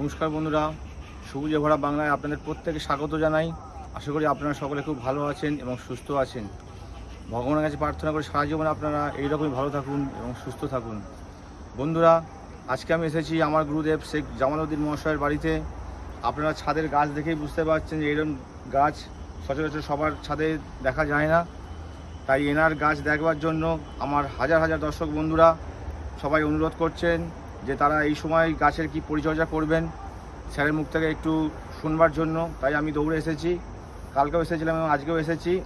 নমস্কার বন্ধুরা, সবুজে ভরা বাংলায় আপনাদের প্রত্যেকে স্বাগত জানাই। আশা করি আপনারা সকলে খুব ভালো আছেন এবং সুস্থ আছেন। ভগবানের কাছে প্রার্থনা করে, সারা জীবনে আপনারা এইরকমই ভালো থাকুন এবং সুস্থ থাকুন। বন্ধুরা, আজকে আমি এসেছি আমার গুরুদেব শেখ জামালউদ্দিন মহাশয়ের বাড়িতে। আপনারা ছাদের গাছ দেখেই বুঝতে পারছেন যে এরকম গাছ সচরাচর সবার ছাদে দেখা যায় না। তাই এনার গাছ দেখবার জন্য আমার হাজার হাজার দর্শক বন্ধুরা সবাই অনুরোধ করছেন। যে তারা এই সময় গাছের কি পরিচর্যা করবেন, স্যারের মুখ থেকে একটু শুনবার জন্য। তাই আমি দৌড়ে এসেছি। কালকেও এসেছিলাম এবং আজকেও এসেছি।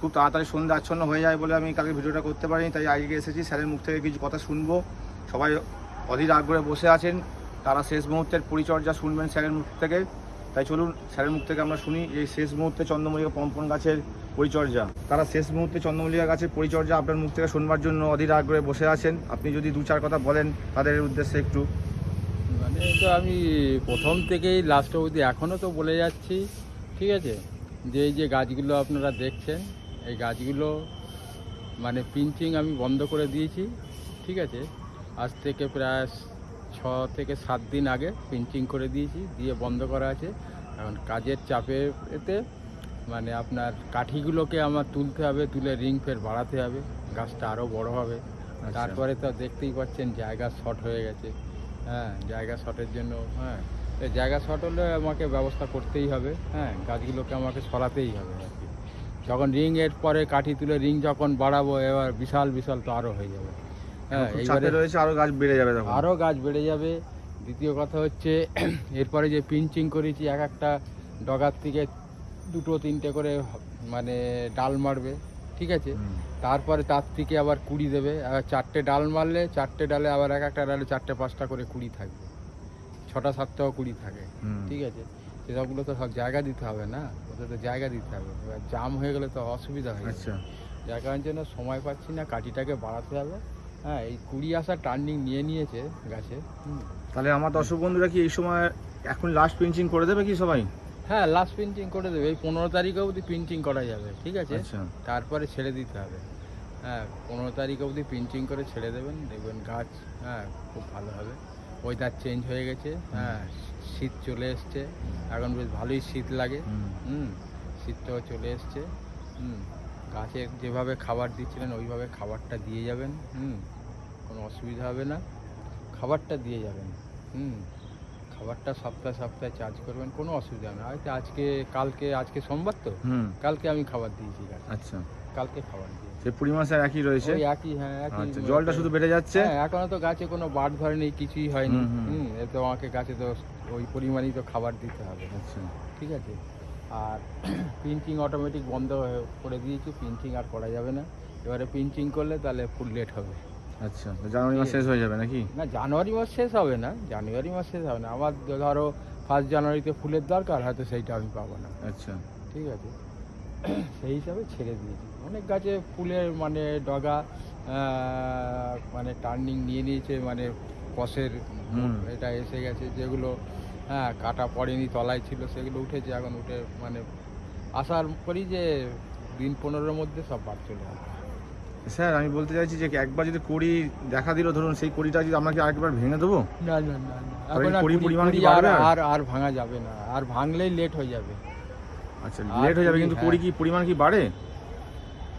খুব তাড়াতাড়ি সন্ধ্যা আচ্ছন্ন হয়ে যায় বলে আমি কালকে ভিডিওটা করতে পারিনি, তাই আজকে এসেছি। স্যারের মুখ থেকে কিছু কথা শুনব। সবাই অধীর আগ্রহে বসে আছেন। তারা শেষ মুহূর্তের পরিচর্যা শুনবেন স্যারের মুখ থেকে। তাই চলুন স্যারের মুখ থেকে আমরা শুনি এই শেষ মুহূর্তে চন্দ্রমল্লিকা পম্পন গাছের পরিচর্যা। তারা শেষ মুহূর্তে চন্দ্রমল্লিকা গাছের পরিচর্যা আপনার মুখ থেকে শুনবার জন্য অধীর আগ্রহে বসে আছেন। আপনি যদি দু চার কথা বলেন তাদের উদ্দেশ্যে একটু। মানে তো আমি প্রথম থেকেই লাস্ট অবধি এখনও তো বলে যাচ্ছি, ঠিক আছে? যে এই যে গাছগুলো আপনারা দেখছেন, এই গাছগুলো মানে পিঞ্চিং আমি বন্ধ করে দিয়েছি, ঠিক আছে? আজ থেকে প্রায় ছ থেকে সাত দিন আগে পিঞ্চিং করে দিয়েছি দিয়ে বন্ধ করা আছে। এখন কাজের চাপে এতে মানে আপনার কাঠিগুলোকে আমার তুলতে হবে তুলে রিং ফের বাড়াতে হবে গাছটা আরও বড় হবে। আচ্ছা। তারপরে তো দেখতেই পাচ্ছেন জায়গা শর্ট হয়ে গেছে। হ্যাঁ জায়গা শর্টের জন্য হ্যাঁ। জায়গা শর্ট হলে আমাকে ব্যবস্থা করতেই হবে হ্যাঁ। গাছগুলোকে আমাকে সরাতেই হবে আর কি। যখন রিং এর পরে কাঠি তুলে রিং যখন বাড়াবো এবার বিশাল বিশাল তো আরও হয়ে যাবে। হ্যাঁ এইবারে রয়েছে আরও গাছ বেড়ে যাবে তখন। আরও গাছ বেড়ে যাবে। দ্বিতীয় কথা হচ্ছে এরপরে যে পিঞ্চিং করেছি এক একটা ডগার থেকে দুটো তিনটে করে মানে ডাল মারবে ঠিক আছে? তারপরে তার থেকে আবার কুড়ি দেবে। আবার চারটে ডাল মারলে চারটে ডালে আবার এক একটা ডালে চারটে পাঁচটা করে কুড়ি থাকবে। ছটা সাতটাও কুড়ি থাকে ঠিক আছে? সেসবগুলো তো সব জায়গা দিতে হবে না? ওদের তো জায়গা দিতে হবে। এবার জাম হয়ে গেলে তো অসুবিধা হয়ে যাবে। আচ্ছা। যার কারণের জন্য সময় পাচ্ছি না কাঠিটাকে বাড়াতে হবে। হ্যাঁ এই কুড়ি আসা টার্নিং নিয়ে নিয়েছে গাছে। তাহলে আমার দর্শক বন্ধুরা কি এই সময় এখন লাস্ট পিঞ্চিং করে দেবে কি সবাই? হ্যাঁ লাস্ট প্রিন্টিং করে দেবে। এই পনেরো তারিখ অবধি প্রিন্টিং করা যাবে ঠিক আছে? আচ্ছা। তারপরে ছেড়ে দিতে হবে। হ্যাঁ পনেরো তারিখ অবধি প্রিন্টিং করে ছেড়ে দেবেন। দেখবেন গাছ হ্যাঁ খুব ভালো হবে। ওয়েদার চেঞ্জ হয়ে গেছে হ্যাঁ শীত চলে এসছে। এখন বেশ ভালোই শীত লাগে। হুম। হুম শীতটাও চলে এসছে। হুম গাছের যেভাবে খাবার দিচ্ছিলেন ওইভাবে খাবারটা দিয়ে যাবেন। হুম। কোনো অসুবিধা হবে না। খাবারটা দিয়ে যাবেন। হুম খাবারটা সপ্তাহে সপ্তাহে চার্জ করবেন কোনো অসুবিধা হবে না। হয়তো আজকে কালকে আজকে সোমবার তো? কালকে আমি খাবার দিয়েছি আচ্ছা। কালকে খাবার দিয়েছি। সে পরিমাণ স্যার একই রয়েছে? একই হ্যাঁ একই আচ্ছা জলটা শুধু বেড়ে যাচ্ছে? হ্যাঁ এখনও তো গাছে কোনো বাড় ধরেনি কিছুই হয়নি। হুম, তো আমাকে গাছে তো ওই পরিমাণই তো খাবার দিতে হবে। আচ্ছা। ঠিক আছে? আর পিঞ্চিং অটোমেটিক বন্ধ করে দিয়েছি। পিঞ্চিং আর করা যাবে না। এবারে প্রিন্টিং করলে তাহলে ফুল লেট হবে। আচ্ছা জানুয়ারি মাস শেষ হয়ে যাবে নাকি? না জানুয়ারি মাস শেষ হবে না জানুয়ারি মাস শেষ হবে না। আমার ধরো ফার্স্ট জানুয়ারিতে ফুলের দরকার হয়তো সেইটা আমি পাবো না। আচ্ছা। ঠিক আছে? সেই হিসাবে ছেড়ে দিয়েছি। অনেক গাছে ফুলের মানে ডগা মানে টার্নিং নিয়ে নিয়েছে মানে কষের এটা এসে গেছে যেগুলো হ্যাঁ কাটা পড়েনি তলায় ছিল সেগুলো উঠেছে এখন উঠে মানে আশার করি যে দিন পনেরোর মধ্যে সব বাদ চলে আসবে স্যার আমি বলতে চাইছি যে একবার যদি কড়ি দেখা দিল ধরুন সেই কড়িটা যদি আমরা কি আরেকবার ভেঙে দেবো? না না না না। আর এখন আর কুড়ি কুড়ি- পরিমাণ কি আর আর? আর আর ভাঙা যাবে না। আর ভাঙলেই লেট হয়ে যাবে। আচ্ছা লেট হয়ে যাবে কিন্তু হ্যাঁ। কড়ি কি পরিমাণ কি বাড়ে?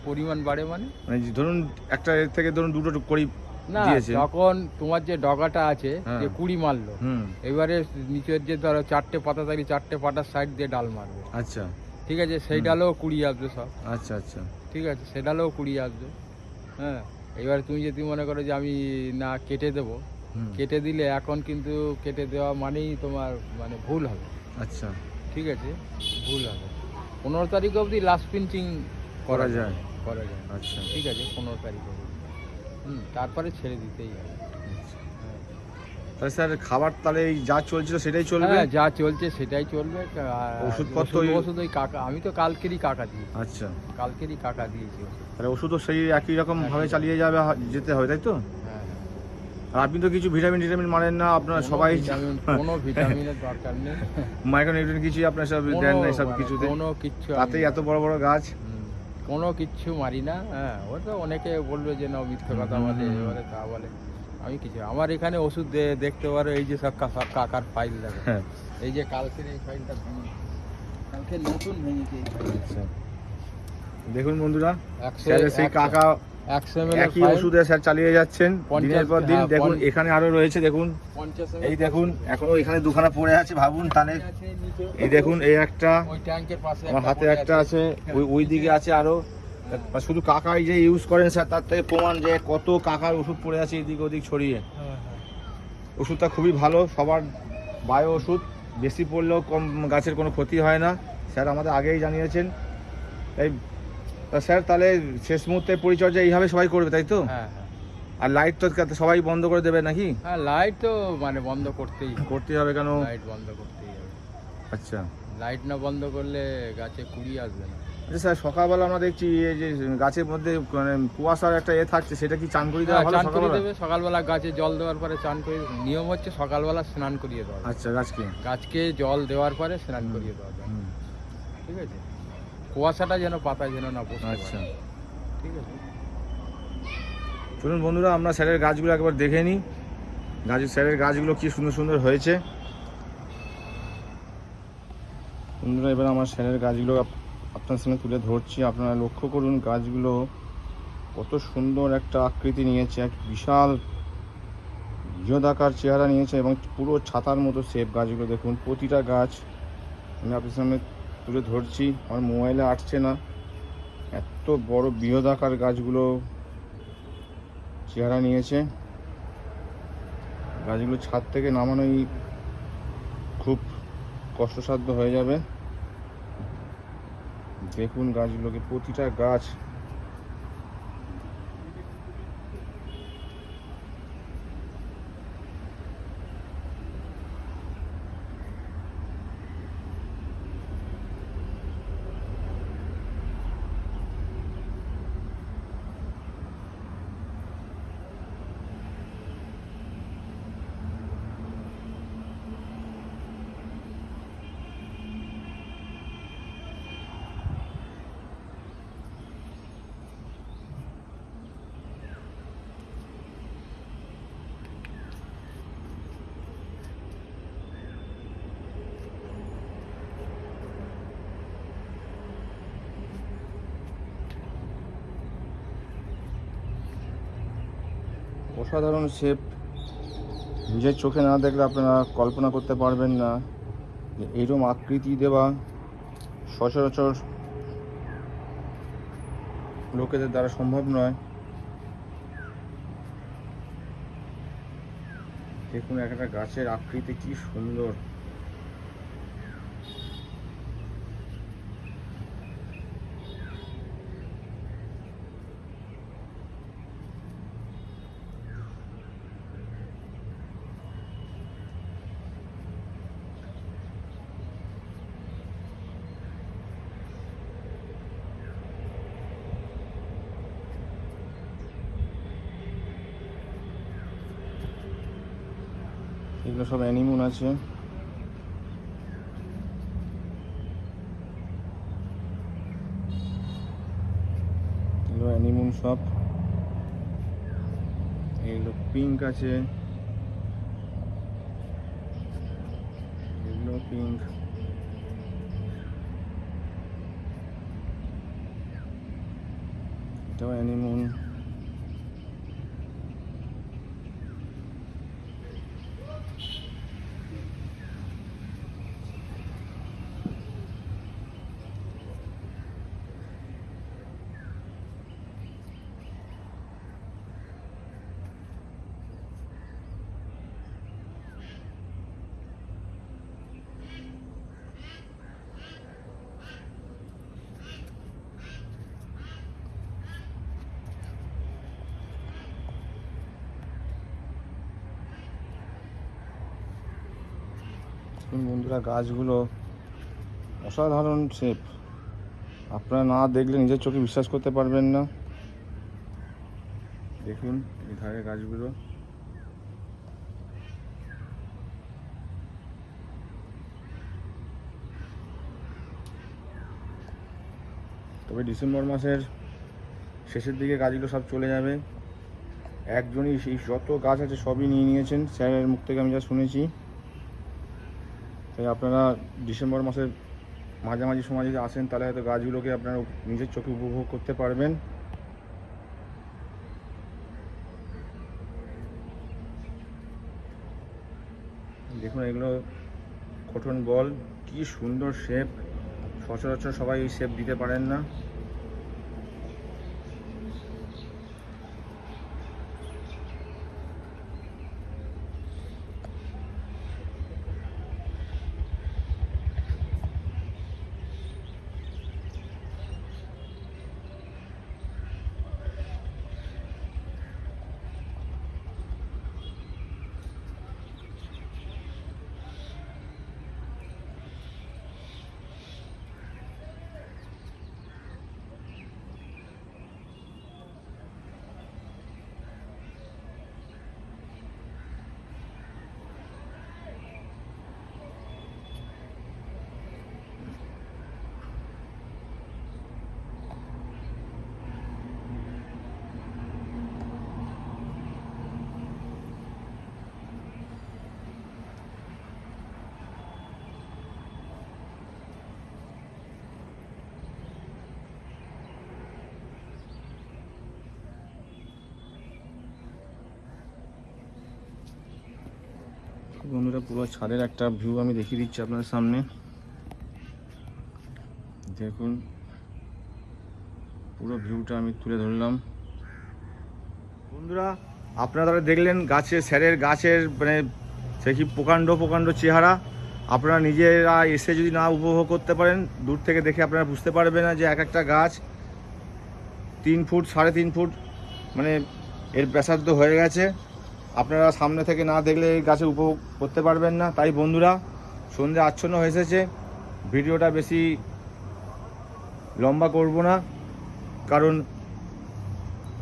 পরিমাণ বাড়ে মানে? মানে যে ধরুন একটা এর থেকে ধরুন দুটো কড়ি না যখন তোমার যে ডগাটা আছে হ্যাঁ। যে কুড়ি মারলো এবারে নিচের যে ধরো চারটে পাতা থাকলে চারটে পাতার সাইড দিয়ে ডাল মারবে। আচ্ছা। ঠিক আছে সেই। ডালেও কুড়ি আসবে সব। আচ্ছা আচ্ছা। ঠিক আছে সে ডালেও কুড়ি আসবে। হ্যাঁ এবার তুমি যদি মনে করো যে আমি না কেটে দেব কেটে দিলে এখন কিন্তু কেটে দেওয়া মানেই তোমার মানে ভুল হবে। আচ্ছা। ঠিক আছে? ভুল হবে। পনেরো তারিখ অবধি লাস্ট প্রিন্টিং করা যায়। করা যায়। আচ্ছা। ঠিক আছে পনেরো তারিখ অবধি। হুম তারপরে ছেড়ে দিতেই হবে। তাহলে স্যার খাবার তাহলে এই যা চলছিল সেটাই চলবে? হ্যাঁ যা চলছে সেটাই চলবে। ওষুধপত্র ওষুধ- ওই- কাকা আমি তো কালকেরই কাকা দিয়েছি। আচ্ছা। কালকেরই কাকা দিয়েছি তাহলে ওষুধও সেই একই রকম ভাবে চালিয়ে যাবে যেতে হবে তাই তো? হ্যাঁ আর আপনি তো কিছু ভিটামিন টিটামিন মানেন না আপনারা সবাই ভিটামিন কোনো ভিটামিনের দরকার নেই। মাইক্রোনিউট্রিয়েন্ট কিছুই আপনার সব দেন না সব কিছুতে? কোনো কিচ্ছু আমি- তাতেই এত বড় বড় গাছ? কোনো কিচ্ছু মারি না হ্যাঁ। ও তো অনেকে বলবে যে না মিথ্যে কথা বলে। এবারে তা বলে। আমি কিছু আমার এখানে ওষুধ দেখতে পারো এই যে সব কাকার ফাইল দেখো। হ্যাঁ। এই যে কালকের এই ফাইলটা ভেঙে কালকে নতুন ভেঙেছে এই আচ্ছা। দেখুন বন্ধুরা সেই কাকা একই ওষুধে স্যার চালিয়ে যাচ্ছেন। দিনের পর দিন হ্যাঁ, দেখুন এখানে আরও রয়েছে দেখুন। এই দেখুন এখনও এখানে দুখানা পড়ে আছে ভাবুন তাহলে। এই দেখুন এই একটা আমার হাতে একটা আছে। ওই ওই দিকে আছে আর। শুধু কাকাই যে ইউজ করেন স্যার তার থেকে প্রমাণ যে কত কাকার ওষুধ পড়ে আছে এদিক ওদিক ছড়িয়ে। হ্যাঁ, হ্যাঁ। ওষুধটা খুবই ভালো সবার বায়ো ওষুধ বেশি পড়লেও কম গাছের কোনো ক্ষতি হয় না। স্যার আমাদের আগেই জানিয়েছেন। তাই স্যার তাহলে শেষ মুহূর্তে পরিচর্যা এইভাবে সবাই করবে তাই তো? হ্যাঁ হ্যাঁ। আর লাইট তো সবাই বন্ধ করে দেবে নাকি? হ্যাঁ লাইট তো মানে বন্ধ করতেই হবে। করতে হবে কেন? লাইট বন্ধ করতেই হবে। আচ্ছা। লাইট না বন্ধ করলে গাছে কুড়ি আসবে না। আচ্ছা স্যার সকালবেলা আমরা দেখছি এই যে গাছের মধ্যে মানে কুয়াশার একটা এ থাকছে সেটা কি চান করে দেওয়া হ্যাঁ, চান করিয়ে দেবে। সকালবেলা গাছে জল দেওয়ার পরে চান করে নিয়ম হচ্ছে সকালবেলা স্নান করিয়ে দেওয়া। আচ্ছা গাছকে? গাছকে জল দেওয়ার পরে স্নান করিয়ে দেওয়া ঠিক আছে? কুয়াশাটা যেন পাতায় যেন না বসতে আচ্ছা। ঠিক আছে? চলুন বন্ধুরা আমরা স্যারের গাছগুলো একবার দেখে নিই। গাছ স্যারের গাছগুলো কি সুন্দর সুন্দর হয়েছে। বন্ধুরা এবার আমার স্যারের গাছগুলো আপনার সামনে তুলে ধরছি। আপনারা লক্ষ্য করুন, গাছগুলো কত সুন্দর একটা আকৃতি নিয়েছে, এক বিশাল বৃহদাকার চেহারা নিয়েছে এবং পুরো ছাতার মতো শেপ গাছগুলো। দেখুন, প্রতিটা গাছ আমি আপনার সামনে তুলে ধরছি। আমার মোবাইলে আটছে না। এত বড় বৃহদাকার গাছগুলো চেহারা নিয়েছে। গাছগুলো ছাদ থেকে নামানোই খুব কষ্টসাধ্য হয়ে যাবে। দেখুন গাছগুলোকে প্রতিটা গাছ অসাধারণ শেপ। নিজের চোখে না দেখলে আপনারা কল্পনা করতে পারবেন না যে আকৃতি দেওয়া সচরাচর লোকেদের দ্বারা সম্ভব নয়। দেখুন একটা গাছের আকৃতি কি সুন্দর। এগুলো সব অ্যানিমুন আছে। এগুলো অ্যানিমুন সব। এগুলো পিঙ্ক আছে। এগুলো পিঙ্ক। এটাও অ্যানিমুন। দেখুন বন্ধুরা, গাছগুলো অসাধারণ শেপ আপনারা না দেখলে নিজের চোখে বিশ্বাস করতে পারবেন না। দেখুন এই ধারে গাছগুলো। তবে ডিসেম্বর মাসের শেষের দিকে গাছগুলো সব চলে যাবে। একজনই সেই যত গাছ আছে সবই নিয়ে নিয়েছেন, স্যারের মুখ থেকে আমি যা শুনেছি। তাই আপনারা ডিসেম্বর মাসের মাঝামাঝি সময় যদি আসেন, তাহলে হয়তো গাছগুলোকে আপনারা নিজের চোখে উপভোগ করতে পারবেন। দেখুন, এগুলো কঠন বল, কি সুন্দর শেপ সচরাচর সবাই এই শেপ দিতে পারেন না। বন্ধুরা, পুরো ছাদের একটা ভিউ আমি দেখিয়ে দিচ্ছি আপনাদের সামনে। দেখুন, পুরো ভিউটা আমি তুলে ধরলাম। বন্ধুরা, আপনারা দেখলেন গাছের, স্যারের গাছের মানে সে কি প্রকাণ্ড প্রকাণ্ড চেহারা। আপনারা নিজেরা এসে যদি না উপভোগ করতে পারেন, দূর থেকে দেখে আপনারা বুঝতে পারবেন না যে এক একটা গাছ তিন ফুট, সাড়ে তিন ফুট মানে এর ব্যাসার্ধ হয়ে গেছে। আপনারা সামনে থেকে না দেখলে এই গাছে উপভোগ করতে পারবেন না। তাই বন্ধুরা, সন্ধে আচ্ছন্ন হয়ে এসেছে। ভিডিওটা বেশি লম্বা করব না, কারণ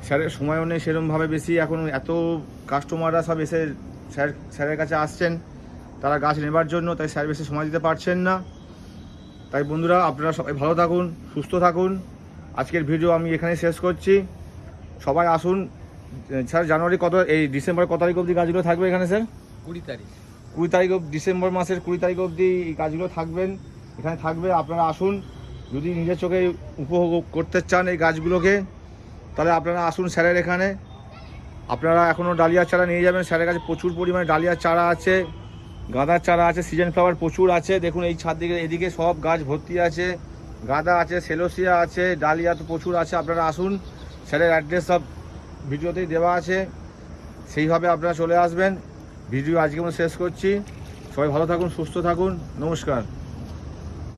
স্যারের সময়ও নেই সেরমভাবে বেশি। এখন এত কাস্টমাররা সব এসে স্যার, স্যারের কাছে আসছেন, তারা গাছ নেবার জন্য, তাই স্যার বেশি সময় দিতে পারছেন না। তাই বন্ধুরা, আপনারা সবাই ভালো থাকুন, সুস্থ থাকুন। আজকের ভিডিও আমি এখানে শেষ করছি। সবাই আসুন স্যার জানুয়ারি কত এই ডিসেম্বর কত তারিখ অবধি গাছগুলো থাকবে এখানে স্যার? কুড়ি তারিখ। কুড়ি তারিখ অব- ডিসেম্বর মাসের কুড়ি তারিখ অবধি এই গাছগুলো থাকবেন এখানে থাকবে আপনারা আসুন যদি নিজের চোখে উপভোগ করতে চান এই গাছগুলোকে তাহলে আপনারা আসুন স্যারের এখানে। আপনারা এখনও ডালিয়ার চারা নিয়ে যাবেন স্যারের কাছে প্রচুর পরিমাণে ডালিয়ার চারা আছে গাঁদার চারা আছে সিজন ফ্লাওয়ার প্রচুর আছে দেখুন এই ছাদ দিকে এদিকে সব গাছ ভর্তি আছে গাঁদা আছে সেলোসিয়া আছে ডালিয়া তো প্রচুর আছে আপনারা আসুন স্যারের অ্যাড্রেস সব ভিডিওতেই দেওয়া আছে। সেইভাবে আপনারা চলে আসবেন। ভিডিও আজকে আমরা শেষ করছি। সবাই ভালো থাকুন, সুস্থ থাকুন। নমস্কার।